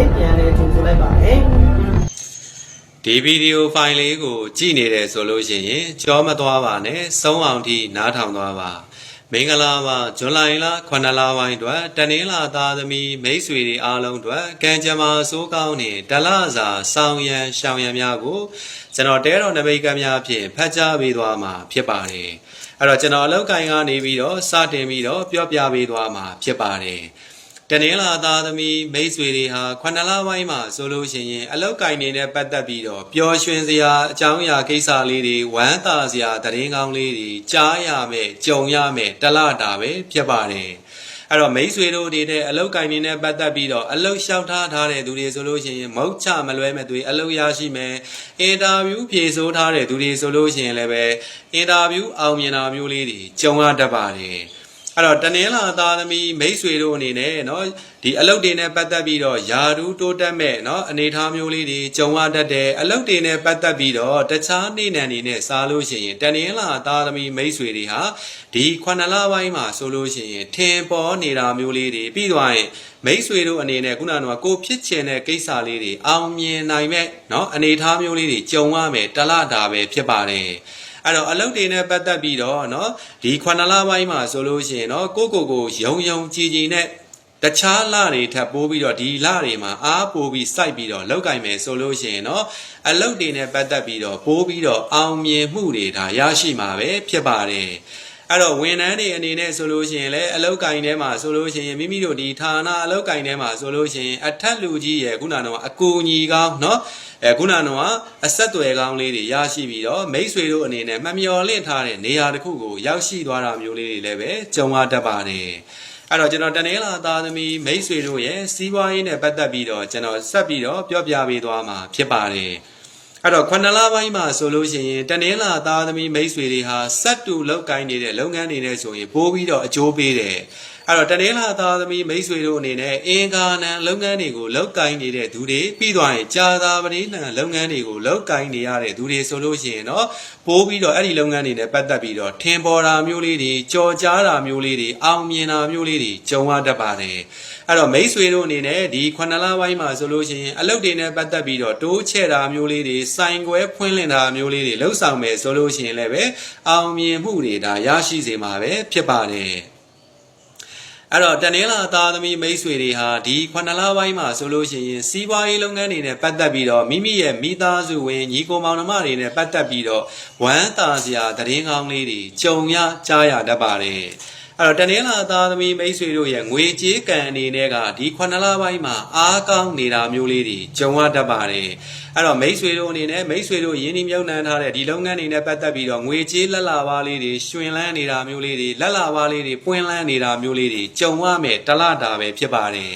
ကနေပြန်လဲကြိုဆိုလိုက်ပါတယ်ဒီဗီဒီယိုဖိုင်လေးကိုကြည့်နေတယ်ဆိုလို့ရှိရင်ကြောမသွားပါနဲ့စုံအောင်ထိနားထောင်သွားပါမင်္ဂလာပါဇွန်လလ9လပိုင်းအတွက်တနင်္လာသားသမီးမိတ်ဆွေတွေအားလုံးအတွက်ကံကြမ္မာစိုးကောင်းနေတလစာဆောင်ရန်ရှောင်ရန်များကိုကျွန်တော်တဲတော်နမိတ်ကံများဖြင့်ဖတ်ကြားပေးသွားမှာဖြစ်ပါတယ်အဲ့တော့ကျွန်တော်အလောက်ကင်ကနေပြီးတော့စတင်ပြီးတော့ပြောပြပေးသွားမှာဖြစ်ပါတယ် တနင်္လာသားသမီးမိတ်ဆွေတွေဟာ9လပိုင်းမှာဆိုလို့ရှိရင်အလောက်ကင်နေနဲ့ပတ်သက်ပြီးတော့ပျော်ရွှင်စရာအကြောင်းအရာကိစ္စလေးတွေဝမ်းသာစရာသတင်းကောင်းလေးတွေကြားရမယ်ကြုံရမယ်တလတာပဲဖြစ်ပါတယ်အဲ့တော့မိတ်ဆွေတို့တွေတဲ့အလောက်ကင်နေနဲ့ပတ်သက်ပြီးတော့အလောက်လျှောက်ထားထားတဲ့သူတွေဆိုလို့ရှိရင်မုတ်ချမလွဲမဲ့သူတွေအလောက်ရရှိမယ်အင်တာဗျူးဖြေဆိုးထားတဲ့သူတွေဆိုလို့ရှိရင်လည်းပဲအင်တာဗျူးအောင်မြင်တာမျိုးလေးတွေကြုံရတတ်ပါတယ် အဲ့တော့တနင်္လာသားသမီးမိတ်ဆွေတို့အနေနဲ့เนาะဒီအလုတ်တွေနဲ့ပတ်သက်ပြီးတော့ယာဒူးတိုးတက်မဲ့เนาะအနေအထားမျိုးလေးတွေကြုံရတတ်တယ်အလုတ်တွေနဲ့ပတ်သက်ပြီးတော့တခြားနေနံနေနဲ့စားလို့ရှိရင်တနင်္လာသားသမီးမိတ်ဆွေတွေဟာဒီ9လပိုင်းမှာဆိုလို့ရှိရင်ထင်ပေါ်နေတာမျိုးလေးတွေပြီးသွားရင်မိတ်ဆွေတို့အနေနဲ့ခုနကကိုဖြစ်ချင်တဲ့ကိစ္စလေးတွေအောင်မြင်နိုင်မဲ့เนาะအနေအထားမျိုးလေးတွေကြုံရမယ်တလတာပဲဖြစ်ပါတယ် အဲ့တော့အလုပ်တွေနဲ့ပတ်သက်ပြီးတော့เนาะဒီ9လပိုင်းမှာဆိုလို့ရှိရင်เนาะကိုကိုကိုယုံယုံကြည်ကြည်နဲ့တခြားလတွေထပ်ပိုးပြီးတော့ဒီလတွေမှာအားပိုးပြီးစိုက်ပြီးတော့လောက်ကင်မယ်ဆိုလို့ရှိရင်เนาะအလုပ်တွေနဲ့ပတ်သက်ပြီးတော့ပိုးပြီးတော့အောင်မြင်မှုတွေဒါရရှိမှာပဲဖြစ်ပါတယ် အဲ့တော့ဝန်ထမ်းတွေအနေနဲ့ဆိုလို့ရှိရင်လည်းအလောက်ကင်ထဲမှာဆိုလို့ရှိရင်မိမိတို့ဒီဌာနအလောက်ကင်ထဲမှာဆိုလို့ရှိရင်အထက်လူကြီးရဲ့ခုနကတော့အကူညီကောင်းเนาะအဲခုနကအဆက်အသွယ်ကောင်းလေးတွေရရှိပြီးတော့မိတ်ဆွေတို့အနေနဲ့မမျော်လင့်ထားတဲ့နေရာတစ်ခုကိုရောက်ရှိသွားတာမျိုးလေးတွေလည်းပဲကြုံရတတ်ပါတယ်အဲ့တော့ကျွန်တော်တနင်္လာသားသမီးမိတ်ဆွေတို့ရဲ့စီးပွားရေးနဲ့ပတ်သက်ပြီးတော့ကျွန်တော်ဆက်ပြီးတော့ပြောပြပေးသွားမှာဖြစ်ပါတယ် အဲ့တော့9လပိုင်းမှာဆိုလို့ရှိရင်တနင်္လာသားသမီးမိတ်ဆွေတွေဟာစက်တူလောက်ကိုင်းနေတဲ့လုပ်ငန်းတွေနဲ့ဆိုရင်ပိုးပြီးတော့အကျိုးပေးတယ်အဲ့တော့တနင်္လာသားသမီးမိတ်ဆွေတို့အနေနဲ့အင်္ဂါနံလုပ်ငန်းတွေကိုလောက်ကိုင်းနေတဲ့သူတွေပြီးသွားရင်ကြာသာပတိနံလုပ်ငန်းတွေကိုလောက်ကိုင်းနေရတဲ့သူတွေဆိုလို့ရှိရင်တော့ပိုးပြီးတော့အဲ့ဒီလုပ်ငန်းတွေနဲ့ပတ်သက်ပြီးတော့ထင်ပေါ်တာမျိုးလေးတွေကြော်ကြားတာမျိုးလေးတွေအောင်မြင်တာမျိုးလေးတွေကြုံရတတ်ပါတယ် အဲ့တော့မိတ်ဆွေတို့အနေနဲ့ဒီ9လပိုင်းမှာဆိုလို့ရှိရင်အလုပ်တွေနဲ့ပတ်သက်ပြီးတော့တိုးချဲ့တာမျိုးလေးတွေစိုင်ခွဲဖွင့်လှစ်တာမျိုးလေးတွေလှုပ်ဆောင်မယ်ဆိုလို့ရှိရင်လည်းပဲအောင်မြင်မှုတွေဒါရရှိစေမှာပဲဖြစ်ပါတယ်အဲ့တော့တနင်္လာသားသမီးမိတ်ဆွေတွေဟာဒီ9လပိုင်းမှာဆိုလို့ရှိရင်စီးပွားရေးလုပ်ငန်းတွေနဲ့ပတ်သက်ပြီးတော့မိမိရဲ့မိသားစုဝင်ညီကိုမောင်နှမတွေနဲ့ပတ်သက်ပြီးတော့ဝမ်းသာစရာသတင်းကောင်းလေးတွေကြုံရကြားရတတ်ပါတယ် အဲ့တော့တနင်္လာသားသမီးမိတ်ဆွေတို့ရဲ့ငွေကြေးကံအနေနဲ့ကဒီ9လပိုင်းမှာအားကောင်းနေတာမျိုးလေးတွေကြုံရတတ်ပါတယ်အဲ့တော့မိတ်ဆွေတို့အနေနဲ့မိတ်ဆွေတို့ယင်းဒီမြုပ်နှံထားတဲ့ဒီလုပ်ငန်းတွေနဲ့ပတ်သက်ပြီးတော့ငွေကြေးလက်လာပါလေးတွေရှင်လန်းနေတာမျိုးလေးတွေလက်လာပါလေးတွေပွင့်လန်းနေတာမျိုးလေးတွေကြုံရမယ်တလတာပဲဖြစ်ပါတယ်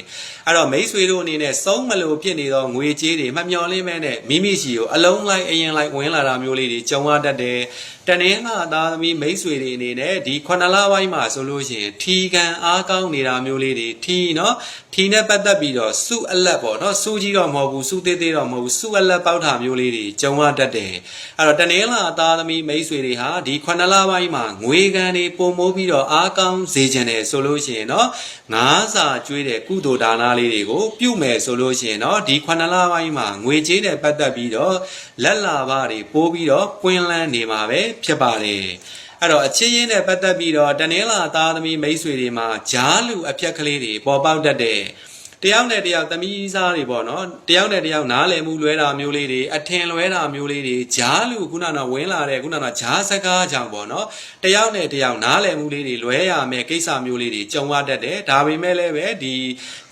အဲ့တော့မိတ်ဆွေတို့အနေနဲ့စုံးမလို့ဖြစ်နေသောငွေကြေးတွေမမျော်လင့်မဲနဲ့မိမိရှိကိုအလုံးလိုက်အရင်လိုက်ဝင်လာတာမျိုးလေးတွေကြုံရတတ်တယ်တနင်္လာသားသမီးမိတ်ဆွေတွေအနေနဲ့ဒီ9လပိုင်းမှာဆိုလို့ရှိရင်ထီကန်အားကောင်းနေတာမျိုးလေးတွေထီနော်ထီနဲ့ပတ်သက်ပြီးတော့စုအလက်ပေါ့နော်စုကြီးတော့မဟုတ်ဘူးစုသေးသေးတော့မဟုတ်ဘူးစုအလက်ပေါက်တာမျိုးလေးတွေကြုံရတတ်တယ်အဲ့တော့တနင်္လာသားသမီးမိတ်ဆွေတွေဟာဒီ9လပိုင်းမှာငွေကန်တွေပုံမိုးပြီးတော့အားကောင်းစေခြင်းတယ်ဆိုလို့ရှိရင်နော်ငါးစာကျွေးတဲ့ကုသိုလ်ဒါနလေးတွေကိုပြုမယ်ဆိုလို့ရှိရင်နော်ဒီ9လပိုင်းမှာငွေကြေးနဲ့ပတ်သက်ပြီးတော့လက်လာပါတွေပိုးပြီးတော့ပွင့်လန်းနေမှာပဲဖြစ်ပါတယ် အဲ့တော့အချင်းရင်းနဲ့ပတ်သက်ပြီးတော့တနင်္လာသားသမီးမိတ်ဆွေတွေမှာဂျားလူအဖြက်ကလေးတွေပေါ်ပေါက်တတ်တယ် တယောက်နဲ့တယောက်သမီးစားတွေပေါ့နော်တယောက်နဲ့တယောက်နားလည်မှုလွဲတာမျိုးလေးတွေအထင်လွဲတာမျိုးလေးတွေဂျားလူခုနကဝင်လာတဲ့ခုနကဂျားစကားကြောင့်ပေါ့နော်တယောက်နဲ့တယောက်နားလည်မှုလေးတွေလွဲရမယ်ကိစ္စမျိုးလေးတွေကြုံရတတ်တယ်ဒါပေမဲ့လည်းပဲဒီ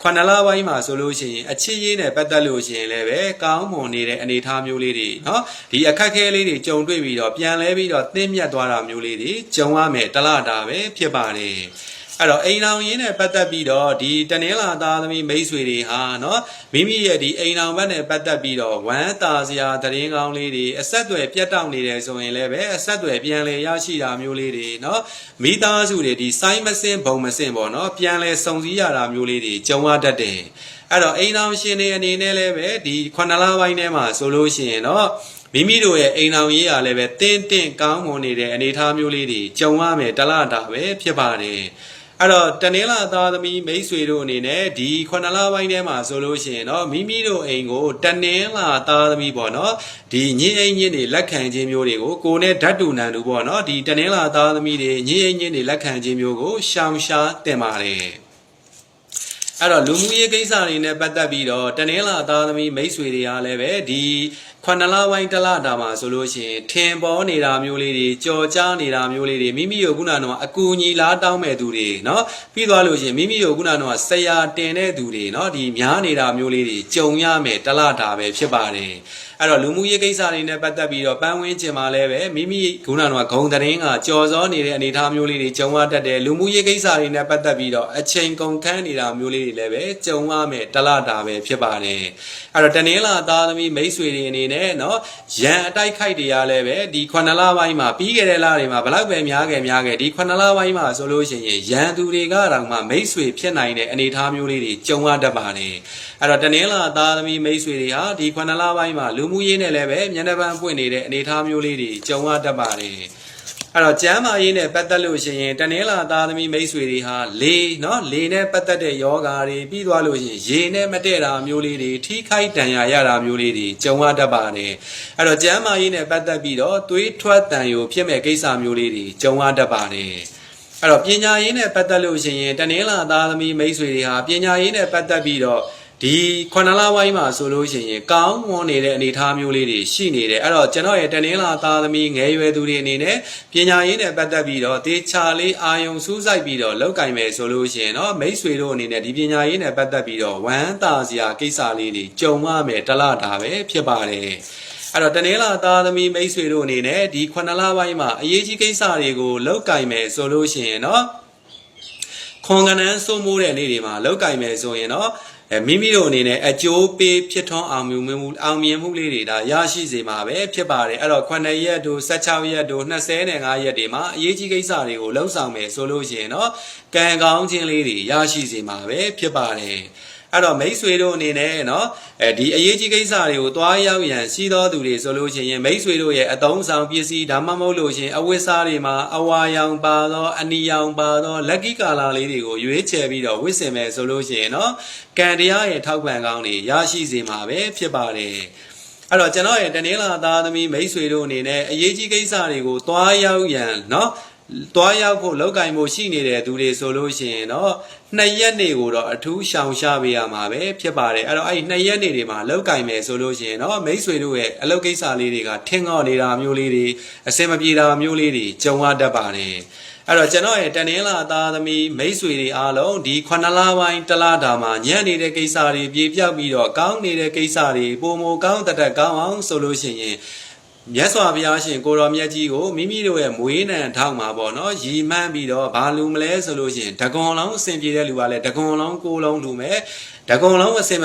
ခွနလပိုင်းမှာဆိုလို့ရှိရင်အချစ်ရေးနဲ့ပတ်သက်လို့ရှိရင်လည်းပဲကောင်းမွန်နေတဲ့အနေအထားမျိုးလေးတွေနော်ဒီအခက်ခဲလေးတွေကြုံတွေ့ပြီးတော့ပြန်လဲပြီးတော့သင်မြတ်သွားတာမျိုးလေးတွေကြုံရမယ်တလတာပဲဖြစ်ပါတယ် အဲ့တော့အိမ်အောင်ရင်းနဲ့ပတ်သက်ပြီးတော့ဒီတနင်္လာသားသမီးမိတ်ဆွေတွေဟာနော်မိမိရဲ့ဒီအိမ်အောင်ဘက်နဲ့ပတ်သက်ပြီးတော့ဝမ်းသာစရာသတင်းကောင်းလေးတွေအဆက်အသွယ်ပြတ်တောက်နေတယ်ဆိုရင်လည်းပဲအဆက်အသွယ်ပြန်လည်ရရှိတာမျိုးလေးတွေနော်မိသားစုတွေဒီစိုင်းမစင်ဘုံမစင်ပေါ့နော်ပြန်လည်စုံစည်းရတာမျိုးလေးတွေကြုံရတတ်တယ်အဲ့တော့အိမ်အောင်ရှင်တွေအနေနဲ့လည်းပဲဒီ9လပိုင်းထဲမှာဆိုလို့ရှိရင်တော့မိမိတို့ရဲ့အိမ်အောင်ရေးရလည်းပဲတင်းတင်းကောင်းမွန်နေတဲ့အနေအထားမျိုးလေးတွေကြုံရမယ်တလားတာပဲဖြစ်ပါတယ်။ အဲ့တော့တနင်္လာသားသမီးမိတ်ဆွေတို့အနေနဲ့ဒီခုနှစ်လပိုင်းထဲမှာဆိုလို့ရှိရင်တော့မိမိတို့အိမ်ကိုတနင်္လာသားသမီးပေါ့နော်ဒီညင်းအိမ်ညင်းတွေလက်ခံခြင်းမျိုးတွေကိုကိုနဲ့ဓာတ်တူနံတူပေါ့နော်ဒီတနင်္လာသားသမီးတွေညင်းအိမ်ညင်းတွေလက်ခံခြင်းမျိုးကိုရှောင်ရှားတင်ပါတယ်အဲ့တော့လူမှုရေးကိစ္စတွေနဲ့ပတ်သက်ပြီးတော့တနင်္လာသားသမီးမိတ်ဆွေတွေအားလည်းပဲဒီ ခွနလပိုင်းတစ်လတာမှာဆိုလို့ရှိရင်ထင်ပေါ်နေတာမျိုးလေးတွေကြော်ကြားနေတာမျိုးလေးတွေမိမိတို့ခုနကတော့အကူအညီလားတောင်းမဲ့သူတွေเนาะပြီးသွားလို့ရှိရင်မိမိတို့ခုနကတော့ဆရာတင်တဲ့သူတွေเนาะဒီများနေတာမျိုးလေးတွေကြုံရမယ်တစ်လတာပဲဖြစ်ပါတယ်အဲ့တော့လူမှုရေးကိစ္စတွေနဲ့ပတ်သက်ပြီးတော့ပန်းဝင်းကျင်မှာလည်းပဲမိမိခုနကတော့ဂုံတရင်ကကြော်စောနေတဲ့အနေအထားမျိုးလေးတွေကြုံရတတ်တယ်လူမှုရေးကိစ္စတွေနဲ့ပတ်သက်ပြီးတော့အချိန်ကုန်ခန်းနေတာမျိုးလေးတွေလည်းပဲကြုံရမယ်တစ်လတာပဲဖြစ်ပါတယ်အဲ့တော့တနင်္လာသားသမီးမိတ်ဆွေတွေအနေ နဲ့နော်ရန်အတိုက်ခိုက်တွေကလည်းပဲဒီခုနှစ်လပိုင်းမှာပြီးခဲ့တဲ့လတွေမှာဘလောက်ပဲများခဲ့များခဲ့ဒီခုနှစ်လပိုင်းမှာဆိုလို့ရှိရင်ရန်သူတွေကတောင်မှမိတ်ဆွေဖြစ်နိုင်တဲ့အနေအထားမျိုးလေးတွေကြုံရတတ်ပါတယ်အဲ့တော့တနင်္လာသားသမီးမိတ်ဆွေတွေဟာဒီခုနှစ်လပိုင်းမှာလူမှုရေးနဲ့လည်းပဲမျက်နှာပန်းပွင့်နေတဲ့အနေအထားမျိုးလေးတွေကြုံရတတ်ပါတယ် အဲ့တော့ကျမ်းမာရေးနဲ့ပတ်သက်လို့ရှိရင်တနင်္လာသားသမီးမိတ်ဆွေတွေဟာလေနော်လေနဲ့ပတ်သက်တဲ့ယောဂါတွေပြီးသွားလို့ရှိရင်ရေနဲ့မတည့်တာမျိုးလေးတွေထိခိုက်ဒဏ်ရာရတာမျိုးလေးတွေကြုံရတတ်ပါတယ်အဲ့တော့ကျမ်းမာရေးနဲ့ပတ်သက်ပြီးတော့သွေးထွက်တန်ယိုဖြစ်မဲ့ကိစ္စမျိုးလေးတွေကြုံရတတ်ပါတယ်အဲ့တော့ပညာရေးနဲ့ပတ်သက်လို့ရှိရင်တနင်္လာသားသမီးမိတ်ဆွေတွေဟာပညာရေးနဲ့ပတ်သက်ပြီးတော့ ဒီခုနှစ်လပိုင်းမှာဆိုလို့ရှိရင်ကောင်းမွန်နေတဲ့အနေအထားမျိုးလေးတွေရှိနေတယ်အဲ့တော့ကျွန်တော်ရဲ့တနင်္လာသားသမီးငယ်ရွယ်သူတွေအနေနဲ့ပညာရေးနဲ့ပတ်သက်ပြီးတော့တေချာလေးအာယုံစူးစိုက်ပြီးတော့လောက်ကင်မယ်ဆိုလို့ရှိရင်တော့မိတ်ဆွေတို့အနေနဲ့ဒီပညာရေးနဲ့ပတ်သက်ပြီးတော့ဝမ်းသာစရာကိစ္စလေးတွေကြုံရမယ်တလားတာပဲဖြစ်ပါတယ်အဲ့တော့တနေ့လာသားသမီးမိတ်ဆွေတို့အနေနဲ့ဒီခုနှစ်လပိုင်းမှာအရေးကြီးကိစ္စတွေကိုလောက်ကင်မယ်ဆိုလို့ရှိရင်တော့ခွန်ကနန်းစိုးမိုးတဲ့နေ့တွေမှာလောက်ကင်မယ်ဆိုရင်တော့ အဲမိမိတို့အနေနဲ့အကျိုးပေးဖြစ်ထွန်းအောင်မြင်မှုအောင်မြင်မှုလေးတွေဒါရရှိစေမှာပဲဖြစ်ပါတယ်အဲ့တော့9ရက်တို့16ရက်တို့25ရက်တွေမှာအရေးကြီးကိစ္စတွေကိုလှုံ့ဆော်မယ်ဆိုလို့ရှိရင်တော့ကံကောင်းခြင်းလေးတွေရရှိစေမှာပဲဖြစ်ပါတယ် အဲ့တော့မိတ်ဆွေတို့အနေနဲ့เนาะအဲဒီအရေးကြီးကိစ္စတွေကိုသွားရောက်ရန်ရှိသောသူတွေဆိုလို့ရှိရင်မိတ်ဆွေတို့ရဲ့အသုံးဆောင်ပစ္စည်းဒါမှမဟုတ်လို့ရှိရင်အဝတ်စားတွေမှာအဝါရောင်ပါသောအနီရောင်ပါသောလက်ကီကာလာလေးတွေကိုရွေးချယ်ပြီးတော့ဝတ်ဆင်မယ်ဆိုလို့ရှိရင်เนาะကံတရားရဲ့ထောက်ပံ့ကောင်းတွေရရှိစေမှာပဲဖြစ်ပါတယ်အဲ့တော့ကျွန်တော်ရဲ့တနင်္လာသားသမီးမိတ်ဆွေတို့အနေနဲ့အရေးကြီးကိစ္စတွေကိုသွားရောက်ရန်เนาะ သွားရောက်ဖို့လောက်ကင်ဖို့ရှိနေတဲ့သူတွေဆိုလို့ရှိရင်တော့နှစ်ရက်နေကိုတော့အထူးရှောင်ရှားပေးရမှာပဲဖြစ်ပါတယ်အဲ့တော့အဲ့ဒီနှစ်ရက်နေတွေမှာလောက်ကင်မယ်ဆိုလို့ရှိရင်တော့မိတ်ဆွေတို့ရဲ့အလုပ်ကိစ္စလေးတွေကထင်းငေါ့နေတာမျိုးလေးတွေအစင်မပြေတာမျိုးလေးတွေကြုံရတတ်ပါတယ်အဲ့တော့ကျွန်တော်ရဲ့တနင်္လာသားသမီးမိတ်ဆွေတွေအားလုံးဒီ9လပိုင်းတစ်လတာမှာညံ့နေတဲ့ကိစ္စတွေပြေပြောက်ပြီးတော့ကောင်းနေတဲ့ကိစ္စတွေပုံမကောင်းတတ်ကောင်းအောင်ဆိုလို့ရှိရင် မြတ်စွာဘုရားရှင်ကိုတော်မြတ်ကြီးကိုမိမိတို့ရဲ့မွေးနံထောက်မှာပေါ့နော်ရီမှန်းပြီးတော့ဘာလူမလဲဆိုလို့ရှိရင်ဒဂွန်လုံးအစဉ်ပြေတဲ့လူကလည်းဒဂွန်လုံးကိုလုံးလူမဲ့ဒဂွန်လုံးအစဉ်